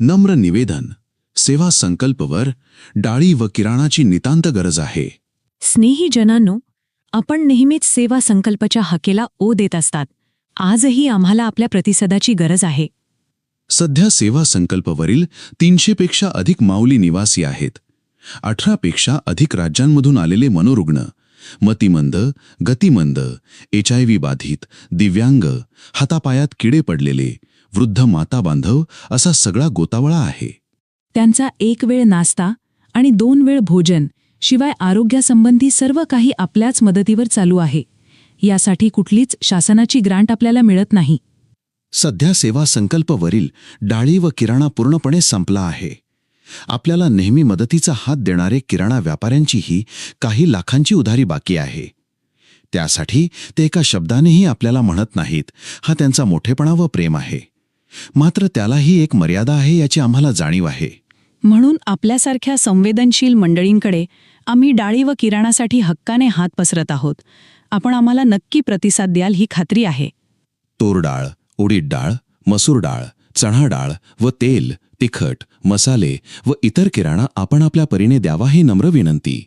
नम्र निवेदन सेवा संकल्पवर डाळी व किराणाची नितांत गरज आहे. स्नेहीजनांनो आपण नेहमीच सेवा संकल्पच्या हकेला ओ देत असतात. आजही आम्हाला आपल्या प्रतिसादाची गरज आहे. सध्या सेवा संकल्पवरील तीनशेपेक्षा अधिक माऊली निवासी आहेत. अठरापेक्षा अधिक राज्यांमधून आलेले मनोरुग्ण मतिमंद गतिमंद एच आय व्ही बाधित दिव्यांग हातापायात किडे पडलेले वृद्ध माता बांधव असा सगळा गोतावळा आहे. त्यांचा एक वेळ नाश्ता आणि दोन वेळ भोजन शिवाय आरोग्यासंबंधी सर्व काही आपल्याच मदतीवर चालू आहे. यासाठी कुठलीच शासनाची ग्रांट आपल्याला मिळत नाही. सध्या सेवा संकल्पवरील डाळी व किराणा पूर्णपणे संपला आहे. आपल्याला नेहमी मदतीचा हात देणारे किराणा व्यापाऱ्यांचीही काही लाखांची उधारी बाकी आहे. त्यासाठी ते एका शब्दानेही आपल्याला म्हणत नाहीत हा त्यांचा मोठेपणा व प्रेम आहे. मात्र त्यालाही एक मर्यादा आहे याची आम्हाला जाणीव आहे. म्हणून आपल्यासारख्या संवेदनशील मंडळींकडे आम्ही डाळी व किराणासाठी हक्काने हात पसरत आहोत. आपण आम्हाला नक्की प्रतिसाद द्याल ही खात्री आहे. तूर डाळ उडीद डाळ मसूर डाळ चणा डाळ व तेल तिखट मसाले व इतर किराणा आपण आपल्या परीने द्यावा ही नम्र विनंती.